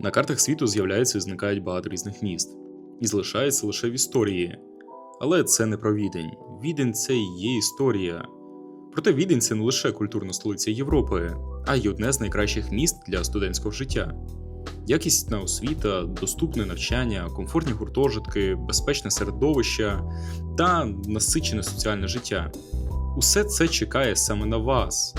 На картах світу з'являються і зникають багато різних міст, і залишається лише в історії. Але це не про Відень. Відень це і є історія. Проте Відень це не лише культурна столиця Європи, а й одне з найкращих міст для студентського життя. Якісна освіта, доступне навчання, комфортні гуртожитки, безпечне середовище та насичене соціальне життя. Усе це чекає саме на вас.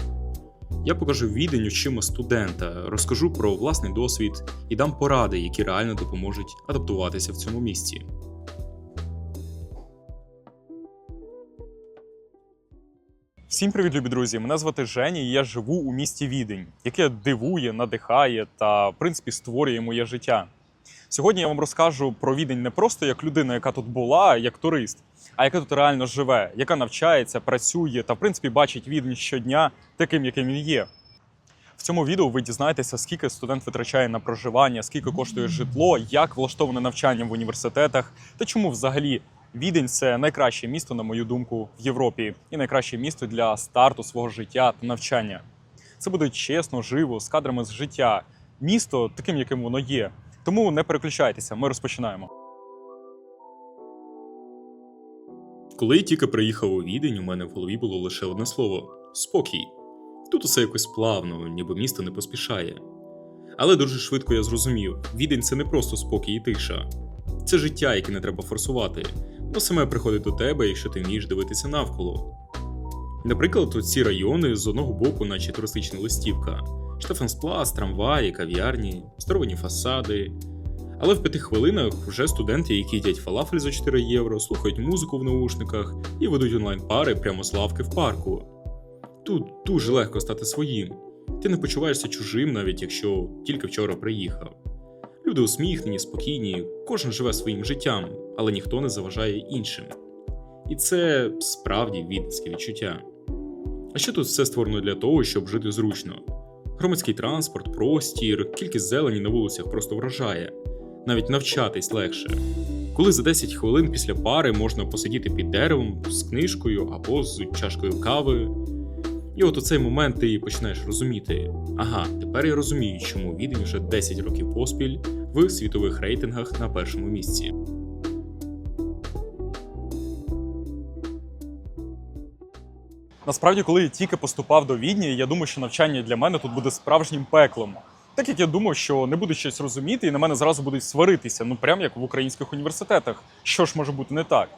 Я покажу відень очима студента, розкажу про власний досвід і дам поради, які реально допоможуть адаптуватися в цьому місці. Всім привіт, любі друзі! Мене звати Женя, і я живу у місті Відень, яке дивує, надихає та, в принципі, створює моє життя. Сьогодні я вам розкажу про Відень не просто як людина, яка тут була, а як турист, а яка тут реально живе, яка навчається, працює та, в принципі, бачить Відень щодня таким, яким він є. В цьому відео ви дізнаєтеся, скільки студент витрачає на проживання, скільки коштує житло, як влаштоване навчання в університетах та чому взагалі Відень це найкраще місто, на мою думку, в Європі, і найкраще місто для старту свого життя та навчання. Це буде чесно, живо, з кадрами з життя. Місто таким, яким воно є. Тому не переключайтеся, ми розпочинаємо. Коли я тільки приїхав у відень, у мене в голові було лише одне слово спокій. Тут усе якось плавно, ніби місто не поспішає. Але дуже швидко я зрозумів: відень це не просто спокій і тиша, це життя, яке не треба форсувати. Воно саме приходить до тебе, якщо ти вмієш дивитися навколо. Наприклад, ці райони з одного боку, наче туристична листівка: Штефансплац, трамваї, кав'ярні, старовані фасади. Але в п'яти хвилинах вже студенти, які їдять фалафель за 4 євро, слухають музику в наушниках і ведуть онлайн-пари прямо з лавки в парку. Тут дуже легко стати своїм. Ти не почуваєшся чужим, навіть якщо тільки вчора приїхав. Люди усміхнені, спокійні, кожен живе своїм життям, але ніхто не заважає іншим. І це справді відницьке відчуття. А ще тут все створено для того, щоб жити зручно. Громадський транспорт, простір, кількість зелені на вулицях просто вражає, навіть навчатись легше. Коли за 10 хвилин після пари можна посидіти під деревом з книжкою або з чашкою кави. І от у цей момент ти починаєш розуміти: ага, тепер я розумію, чому відень вже 10 років поспіль в світових рейтингах на першому місці. Насправді, коли я тільки поступав до Відні, я думав, що навчання для мене тут буде справжнім пеклом. Так як я думав, що не буду щось розуміти, і на мене зразу будуть сваритися, ну прям як в українських університетах. Що ж може бути не так?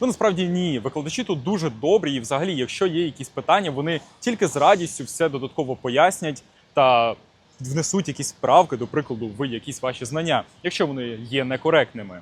Ну насправді ні. Викладачі тут дуже добрі, і взагалі, якщо є якісь питання, вони тільки з радістю все додатково пояснять та внесуть якісь правки, до прикладу, в якісь ваші знання, якщо вони є некоректними.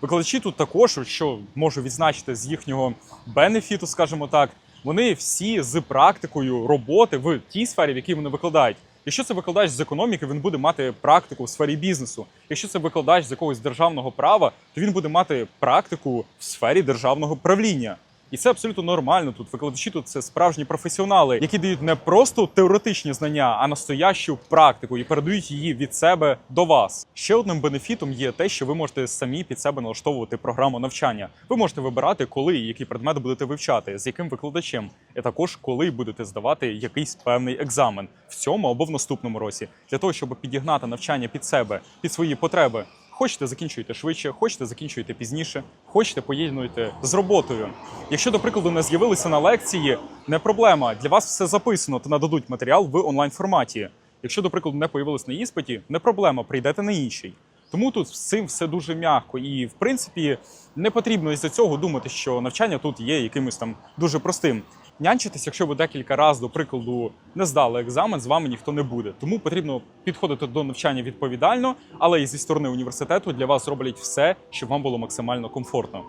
Викладачі тут також, що можу відзначити з їхнього бенефіту, скажімо так, вони всі з практикою роботи в тій сфері, в якій вони викладають. Якщо це викладач з економіки, він буде мати практику в сфері бізнесу. Якщо це викладач з якогось державного права, то він буде мати практику в сфері державного правління. І це абсолютно нормально. Тут викладачі тут це справжні професіонали, які дають не просто теоретичні знання, а настоящу практику і передають її від себе до вас. Ще одним бенефітом є те, що ви можете самі під себе налаштовувати програму навчання. Ви можете вибирати, коли і який предмет будете вивчати, з яким викладачем, і також коли будете здавати якийсь певний екзамен в цьому або в наступному році, для того, щоб підігнати навчання під себе, під свої потреби. Хочете, закінчуєте швидше, хочете, закінчуєте пізніше, хочете, поєднуєте з роботою. Якщо, до прикладу, не з'явилися на лекції, не проблема. Для вас все записано та нададуть матеріал в онлайн форматі. Якщо, до прикладу, не появились на іспиті, не проблема, прийдете на інший. Тому тут з цим все дуже м'яко, і в принципі не потрібно із-за цього думати, що навчання тут є якимось там дуже простим. Нянчитись, якщо ви декілька разів, до прикладу, не здали екзамен, з вами ніхто не буде. Тому потрібно підходити до навчання відповідально, але і зі сторони університету для вас роблять все, щоб вам було максимально комфортно.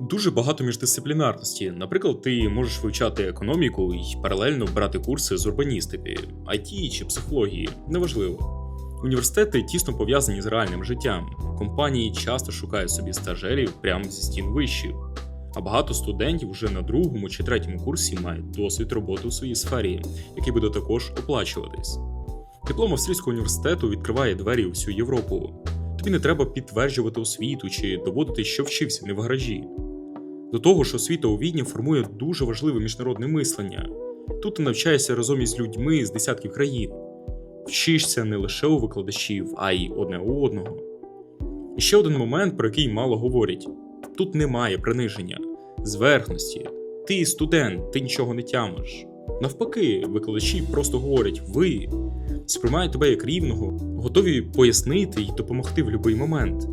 Дуже багато міждисциплінарності. Наприклад, ти можеш вивчати економіку і паралельно брати курси з урбаністики, IT чи психології, неважливо. Університети тісно пов'язані з реальним життям. Компанії часто шукають собі стажерів прямо зі стін вишів. А багато студентів вже на другому чи третьому курсі мають досвід роботи у своїй сфері, який буде також оплачуватись. Диплом австрійського університету відкриває двері у всю Європу. Тобі не треба підтверджувати освіту чи доводити, що вчився не в гаражі. До того ж, освіта у Відні формує дуже важливе міжнародне мислення. Тут ти навчаєшся разом із людьми з десятків країн. вчишся не лише у викладачів, а й одне у одного. І ще один момент, про який мало говорять: тут немає приниження, зверхності. Ти студент, ти нічого не тямиш. Навпаки, викладачі просто говорять: ви сприймають тебе як рівного, готові пояснити і допомогти в будь-який момент,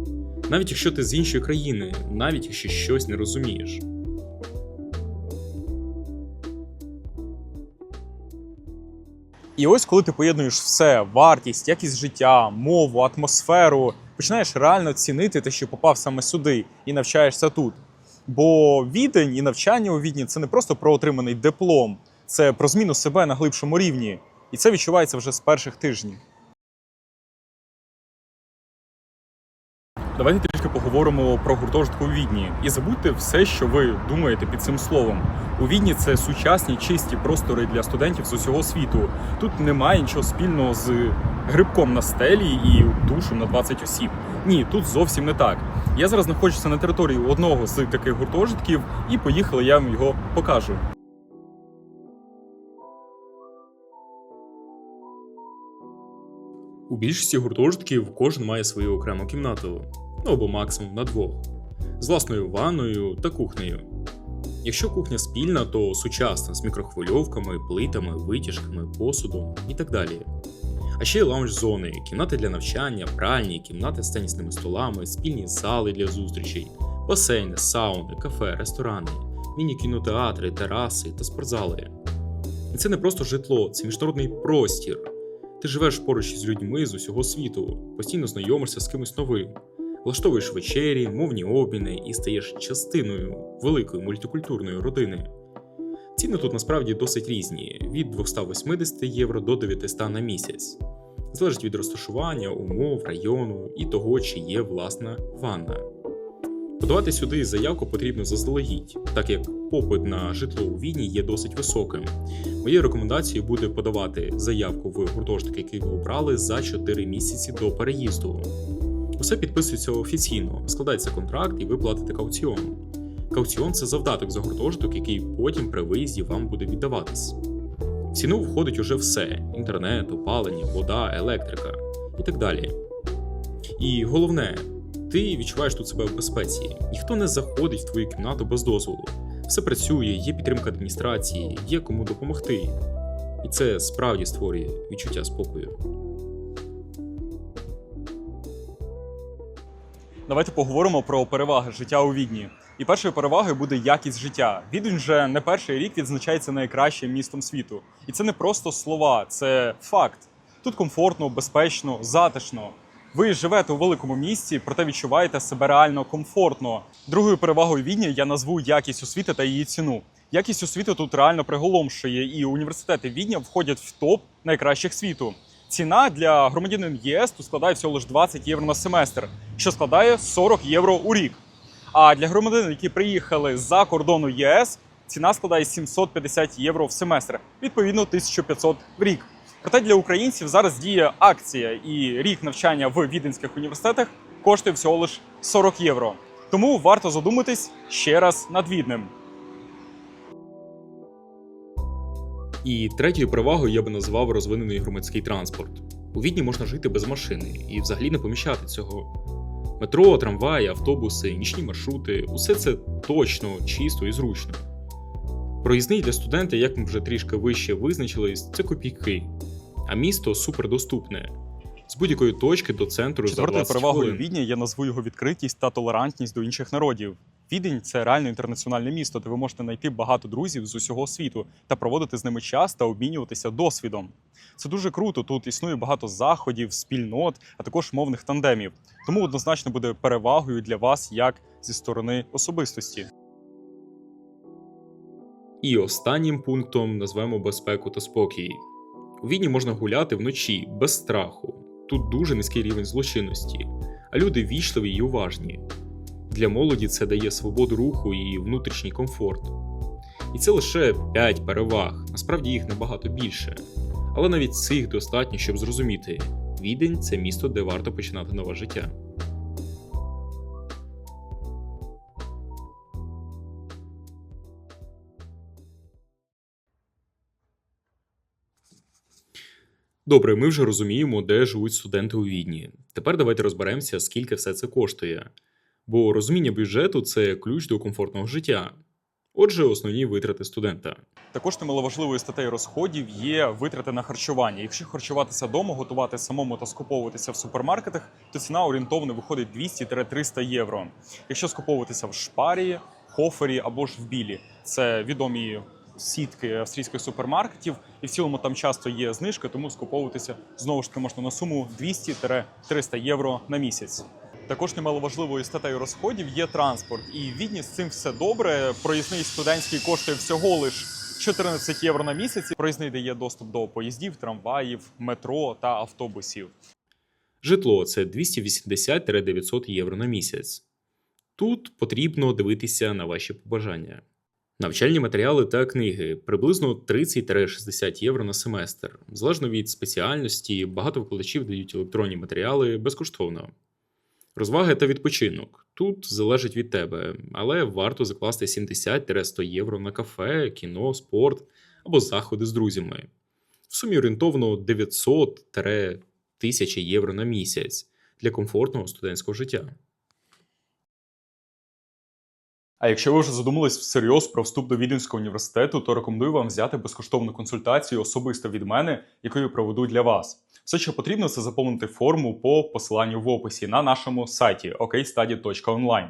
навіть якщо ти з іншої країни, навіть якщо щось не розумієш. І ось коли ти поєднуєш все: вартість, якість життя, мову, атмосферу, починаєш реально цінити те, що попав саме сюди і навчаєшся тут. Бо відень і навчання у відні це не просто про отриманий диплом, це про зміну себе на глибшому рівні. І це відчувається вже з перших тижнів. Давайте трішки поговоримо про гуртожиток у Відні. І забудьте все, що ви думаєте під цим словом. У Відні це сучасні чисті простори для студентів з усього світу. Тут немає нічого спільного з грибком на стелі і душем на 20 осіб. Ні, тут зовсім не так. Я зараз знаходжуся на території одного з таких гуртожитків, і поїхали, я вам його покажу. У більшості гуртожитків кожен має свою окрему кімнату, ну або максимум на двох, з власною ванною та кухнею. Якщо кухня спільна, то сучасна з мікрохвильовками, плитами, витяжками, посудом і так далі. А ще є лаунж-зони, кімнати для навчання, пральні, кімнати з тенісними столами, спільні зали для зустрічей, басейни, сауни, кафе, ресторани, міні-кінотеатри, тераси та спортзали. І це не просто житло, це міжнародний простір. Ти живеш поруч із людьми з усього світу, постійно знайомишся з кимось новим, влаштовуєш вечері, мовні обміни і стаєш частиною великої мультикультурної родини. Ціни тут насправді досить різні: від 280 євро до 900 на місяць. Залежить від розташування, умов, району і того, чи є власна ванна. Подавати сюди заявку потрібно заздалегідь, так як попит на житло у Відні є досить високим. Моєю рекомендацією буде подавати заявку в гуртожиток, який ви обрали за 4 місяці до переїзду. Усе підписується офіційно, складається контракт і ви платите кауціон. Кауціон це завдаток за гуртожиток, який потім при виїзді вам буде віддаватись. В ціну входить уже все: інтернет, опалення, вода, електрика і так далі. І головне, ти відчуваєш тут себе в безпеці. Ніхто не заходить в твою кімнату без дозволу. Все працює, є підтримка адміністрації, є кому допомогти. І це справді створює відчуття спокою. Давайте поговоримо про переваги життя у Відні. І першою перевагою буде якість життя. Відень вже не перший рік відзначається найкращим містом світу. І це не просто слова, це факт. Тут комфортно, безпечно, затишно. Ви живете у великому місті, проте відчуваєте себе реально комфортно. Другою перевагою Відні я назву якість освіти та її ціну. Якість освіти тут реально приголомшує, і університети Відня входять в топ найкращих світу. Ціна для громадянин єС тут складає всього лише 20 євро на семестр, що складає 40 євро у рік. А для громадян, які приїхали з-за кордону ЄС, ціна складає 750 євро в семестр, відповідно 1500 в рік. Проте для українців зараз діє акція, і рік навчання в віденських університетах коштує всього лише 40 євро. Тому варто задуматись ще раз над відним. І третьою перевагою я би назвав розвинений громадський транспорт. У Відні можна жити без машини і взагалі не поміщати цього. Метро, трамваї, автобуси, нічні маршрути усе це точно, чисто і зручно. Проїзний для студента, як ми вже трішки вище визначились, це копійки, а місто супердоступне. З будь-якої точки до центру за Четвертою 20 перевагою хвилин. Відня я назву його відкритість та толерантність до інших народів. Відень це реально інтернаціональне місто, де ви можете знайти багато друзів з усього світу та проводити з ними час та обмінюватися досвідом. Це дуже круто. Тут існує багато заходів, спільнот, а також мовних тандемів. Тому однозначно буде перевагою для вас як зі сторони особистості. І останнім пунктом назвемо безпеку та спокій. У Відні можна гуляти вночі без страху. Тут дуже низький рівень злочинності, а люди вічливі й уважні. Для молоді це дає свободу руху і внутрішній комфорт. І це лише 5 переваг, насправді їх набагато більше. Але навіть цих достатньо, щоб зрозуміти: Відень це місто, де варто починати нове життя. Добре, ми вже розуміємо, де живуть студенти у Відні. Тепер давайте розберемося, скільки все це коштує. Бо розуміння бюджету це ключ до комфортного життя. Отже, основні витрати студента. Також немаловажливою статтею розходів є витрати на харчування. Якщо харчуватися вдома, готувати самому та скуповуватися в супермаркетах, то ціна орієнтовно виходить 200-300 євро. Якщо скуповуватися в шпарі, хофері або ж в білі, це відомі сітки австрійських супермаркетів, і в цілому там часто є знижка, тому скуповуватися знову ж таки можна на суму 200-300 євро на місяць. Також немаловажливою статтею розходів є транспорт. І в Відні з цим все добре. Проїзний студентський коштує всього лиш 14 євро на місяць. Проїзний дає доступ до поїздів, трамваїв, метро та автобусів. Житло це 280-900 євро на місяць. Тут потрібно дивитися на ваші побажання. Навчальні матеріали та книги приблизно 30-60 євро на семестр. Залежно від спеціальності, багато викладачів дають електронні матеріали безкоштовно. Розваги та відпочинок тут залежить від тебе, але варто закласти 70-100 євро на кафе, кіно, спорт або заходи з друзями. В сумі орієнтовно 900-1000 євро на місяць для комфортного студентського життя. А якщо ви вже задумались всерйоз про вступ до Віденського університету, то рекомендую вам взяти безкоштовну консультацію особисто від мене, яку я проведу для вас. Все, що потрібно, це заповнити форму по посиланню в описі на нашому сайті okstudy.online.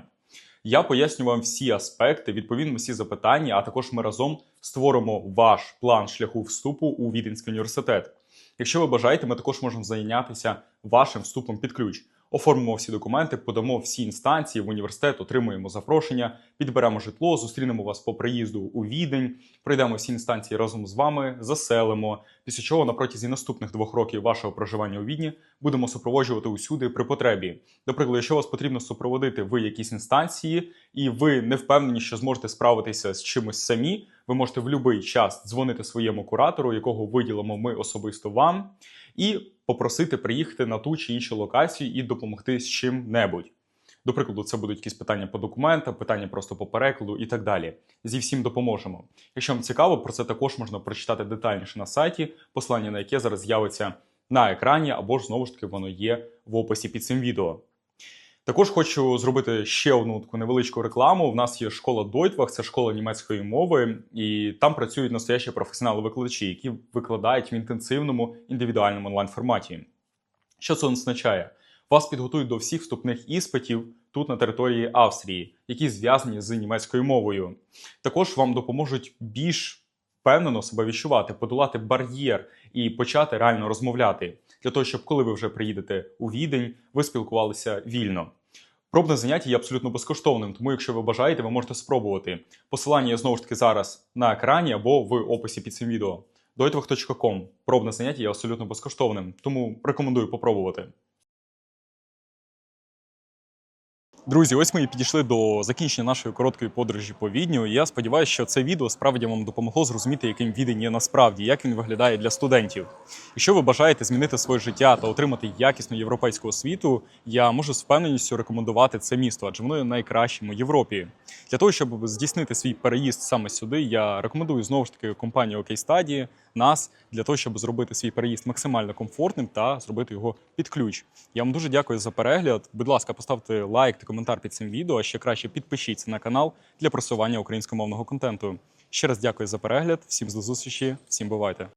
Я поясню вам всі аспекти, відповім всі запитання, а також ми разом створимо ваш план шляху вступу у Віденський університет. Якщо ви бажаєте, ми також можемо зайнятися вашим вступом під ключ. Оформимо всі документи, подамо всі інстанції в університет, отримуємо запрошення, підберемо житло, зустрінемо вас по приїзду у відень, пройдемо всі інстанції разом з вами, заселимо. Після чого на протязі наступних двох років вашого проживання у відні будемо супроводжувати усюди при потребі. До прикладу, якщо вас потрібно супроводити в якісь інстанції, і ви не впевнені, що зможете справитися з чимось самі, ви можете в будь-який час дзвонити своєму куратору, якого виділимо ми особисто вам, і попросити приїхати на ту чи іншу локацію і допомогти з чим-небудь. До прикладу, це будуть якісь питання по документам, питання просто по перекладу і так далі. Зі всім допоможемо. Якщо вам цікаво, про це також можна прочитати детальніше на сайті, посилання на яке зараз з'явиться на екрані, або ж знову ж таки воно є в описі під цим відео. Також хочу зробити ще одну таку невеличку рекламу. У нас є школа Дойтвах, це школа німецької мови, і там працюють настоящі професіонали-викладачі, які викладають в інтенсивному індивідуальному онлайн форматі. Що це означає? Вас підготують до всіх вступних іспитів тут на території Австрії, які зв'язані з німецькою мовою. Також вам допоможуть більш впевнено себе відчувати, подолати бар'єр і почати реально розмовляти для того, щоб коли ви вже приїдете у відень, ви спілкувалися вільно. Пробне заняття є абсолютно безкоштовним, тому якщо ви бажаєте, ви можете спробувати. Посилання я знову ж таки зараз на екрані або в описі під цим відео. doitvах.com. Пробне заняття є абсолютно безкоштовним, тому рекомендую попробувати. Друзі, ось ми і підійшли до закінчення нашої короткої подорожі по Відню. І я сподіваюся, що це відео справді вам допомогло зрозуміти, яким відень є насправді, як він виглядає для студентів. Якщо ви бажаєте змінити своє життя та отримати якісну європейську освіту, я можу з впевненістю рекомендувати це місто, адже воно є найкращим у Європі. Для того, щоб здійснити свій переїзд саме сюди, я рекомендую знову ж таки компанію OKStudy, нас для того, щоб зробити свій переїзд максимально комфортним та зробити його під ключ. Я вам дуже дякую за перегляд. Будь ласка, поставте лайк та коментар під цим відео. А ще краще підпишіться на канал для просування українськомовного контенту. Ще раз дякую за перегляд. Всім до зустрічі, всім бувайте.